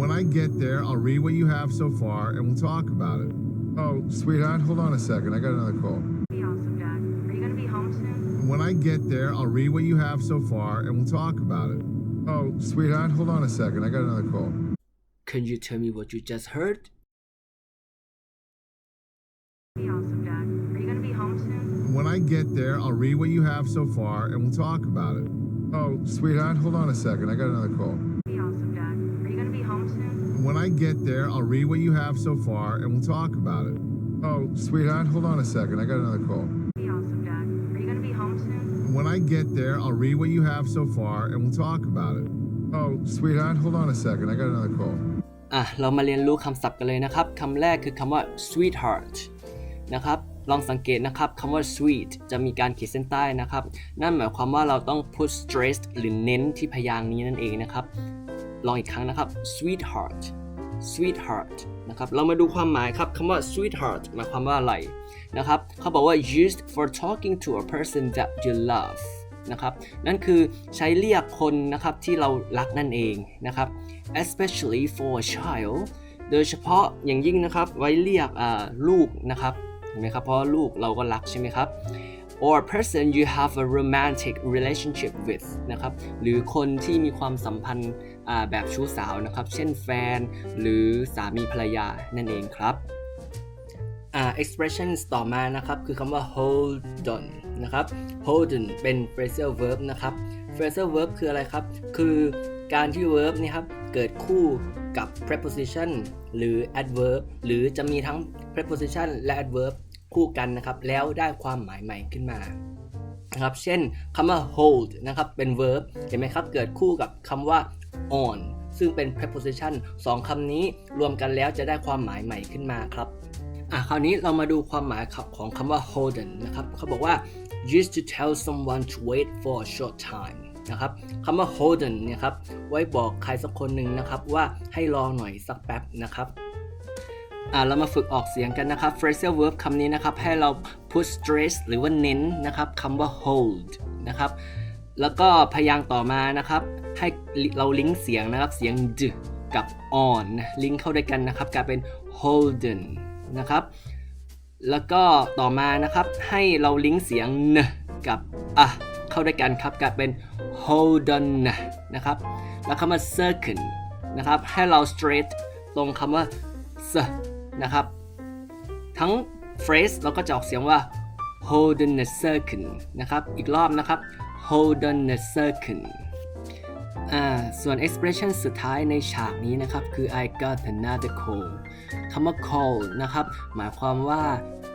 when I get there, I'll read what you have so far and we'll talk about it. Oh, sweetheart, hold on a second. I got another call. Be awesome, Dad. Are you gonna be home soon? When I get there, I'll read what you have so far and we'll talk about it. Oh, sweetheart, hold on a second. I got another call. Can you tell me what you just heard Be awesome, Dad. Are you gonna be home soon? When I get there, I'll read what you have so far and we'll talk about it. Oh, sweetheart, hold on a second. I got another call. Be awesome, Dad. When I get there, I'll read what you have so far and we'll talk about it. Oh, sweetheart, hold on a second. I got another call. Be awesome, Dad. Are you gonna be home soon? When I get there, I'll read what you have so far and we'll talk about it. Oh, sweetheart, hold on a second. I got another call. อะ เรามาเรียนรู้คำศัพท์กันเลยนะครับ คำแรกคือคำว่า sweetheart นะครับ ลองสังเกตนะครับ คำว่า sweet จะมีการขีดเส้นใต้นะครับ นั่นหมายความว่าเราต้อง put stress หรือเน้นที่พยางค์นี้นั่นเองนะครับ ลองอีกครั้งนะครับ sweetheart sweetheart นะครับ เรามาดูความหมายครับคำว่า sweetheart หมายความว่าอะไรนะครับ เขาบอกว่า used for talking to a person that you love นะครับ นั่นคือใช้เรียกคนนะครับที่เรารักนั่นเองนะครับ especially for a child โดยเฉพาะอย่างยิ่งนะครับไว้เรียกลูกนะครับ เห็นไหมครับ เพราะลูกเราก็รักใช่ไหมครับ or a person you have a romantic relationship with นะครับหรือคนที่มีความสัมพันธ์แบบชู้สาวนะครับ เช่นแฟนหรือสามีภรรยานั่นเองครับ expressions ต่อมานะครับ คือคำว่า hold on นะครับ hold on เป็น phrasal verb นะครับ phrasal verb คืออะไรครับ คือการที่ verb นี่ครับ เกิดคู่กับ preposition หรือ adverb หรือจะมีทั้ง preposition และ adverb คู่กันนะครับ แล้วได้ความหมายใหม่ขึ้นมานะครับ เช่นคำว่า hold นะครับ เป็น verb เห็นไหมครับ เกิดคู่กับคำว่า on ซึ่งเป็น preposition สองคำนี้รวมกันแล้วจะได้ความหมายใหม่ขึ้นมาครับ อะ คราวนี้เรามาดูความหมายของคำว่า holden นะครับ เขาบอกว่า used to tell someone to wait for a short time นะครับคำว่า holden เนี่ยครับ ไว้บอกใครสักคนหนึ่งนะครับ ว่าให้รอหน่อยสักแป๊บนะครับ อะเรามาฝึกออกเสียงกันนะครับ phrasal verb คำนี้นะครับ ให้เรา put stress หรือว่าเน้นนะครับคำว่า hold นะครับ แล้วก็พยางค์ต่อมานะครับ ให้เราลิงก์เสียงนะครับเสียง d กับ on ลิงก์เข้าด้วยกันนะครับกลายเป็น holden นะครับ แล้วก็ต่อมานะครับให้เราลิงก์เสียง n กับอะเข้าด้วยกันครับกลายเป็น holden นะครับ แล้วคำว่า circle นะครับ ให้เรา straight ตรงคำว่า s นะครับ ทั้ง phrase เราก็จะออกเสียงว่า holden circle นะครับ อีกรอบนะครับ holden circle อ่าส่วน expression สุดท้ายในฉากนี้นะครับ คือ I got another call คำว่า call นะครับ หมายความว่า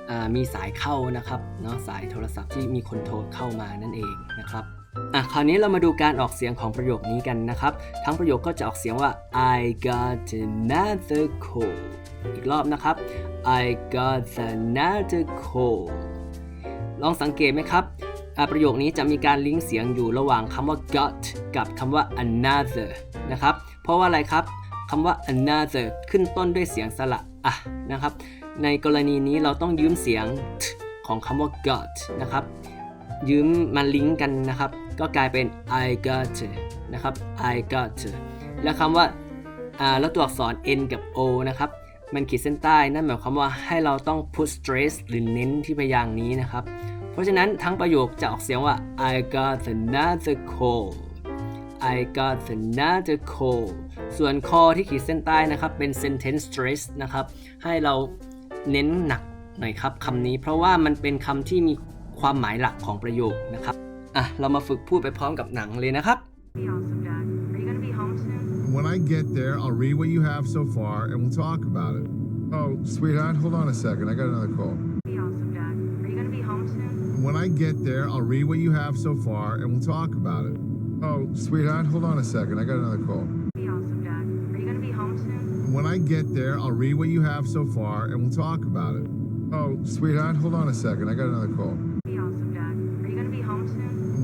อ่ามีสายเข้านะครับเนาะสายโทรศัพท์ที่มีคนโทรเข้ามานั่นเองนะครับ อะคราวนี้เรามาดูการออกเสียงของประโยคนี้กันนะครับ ทั้งประโยคก็จะออกเสียงว่า I got another call อีกรอบนะครับ I got another call ลองสังเกตไหมครับอะประโยคนี้จะมีการลิงก์เสียงอยู่ระหว่างคำว่า got กับคำว่า another นะครับ เพราะว่าอะไรครับคำว่า another ขึ้นต้นด้วยเสียงสระอะนะครับ ในกรณีนี้เราต้องยืมเสียง t ของคำว่า got นะครับ ยืมมาลิงก์กันนะครับ ก็กลายเป็น I got นะครับ I got และคำว่าอ่าแล้วตัวอักษร n กับ o นะครับ มันขีดเส้นใต้ นั่นหมายความว่าให้เราต้อง put stress หรือเน้นที่พยางค์นี้นะครับ เพราะฉะนั้นทั้งประโยคจะออกเสียงว่า I got another call I got another call ส่วน call ที่ขีดเส้นใต้นะครับ เป็น sentence stress นะครับ ให้เราเน้นหนักหน่อยครับคำนี้ เพราะว่ามันเป็นคำที่มีความหมายหลักของประโยคนะครับ อะ เรามาฝึกพูดไปพร้อมกับหนังเลยนะครับ Be awesome, Dad. Are you gonna be home soon? When I get there, I'll read what you have so far and we'll talk about it. Oh, sweetheart, hold on a second. I got another call. Be awesome, Dad. Are you gonna be home soon? When I get there, I'll read what you have so far and we'll talk about it. Oh, sweetheart, hold on a second. I got another call. Be awesome, Dad. Are you gonna be home soon? When I get there, I'll read what you have so far and we'll talk about it. Oh, sweetheart, hold on a second. I got another call.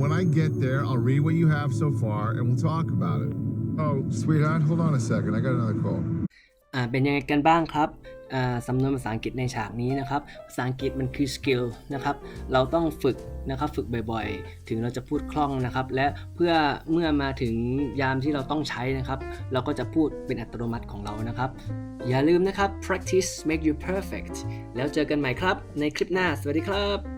When I get there, I'll read what you have so far and we'll talk about it. Oh, sweetheart, hold on a second. I got another call. อ่าเป็นยังไงกันบ้างครับอ่าสำนวนภาษาอังกฤษในฉากนี้นะครับ ภาษาอังกฤษมันคือ skill นะครับ เราต้องฝึกนะครับ ฝึกบ่อยๆ ถึงเราจะพูดคล่องนะครับ และเพื่อเมื่อมาถึงยามที่เราต้องใช้นะครับ เราก็จะพูดเป็นอัตโนมัติของเรานะครับ อย่าลืมนะครับ practice make you perfect แล้วเจอกันใหม่ครับ ในคลิปหน้า สวัสดีครับ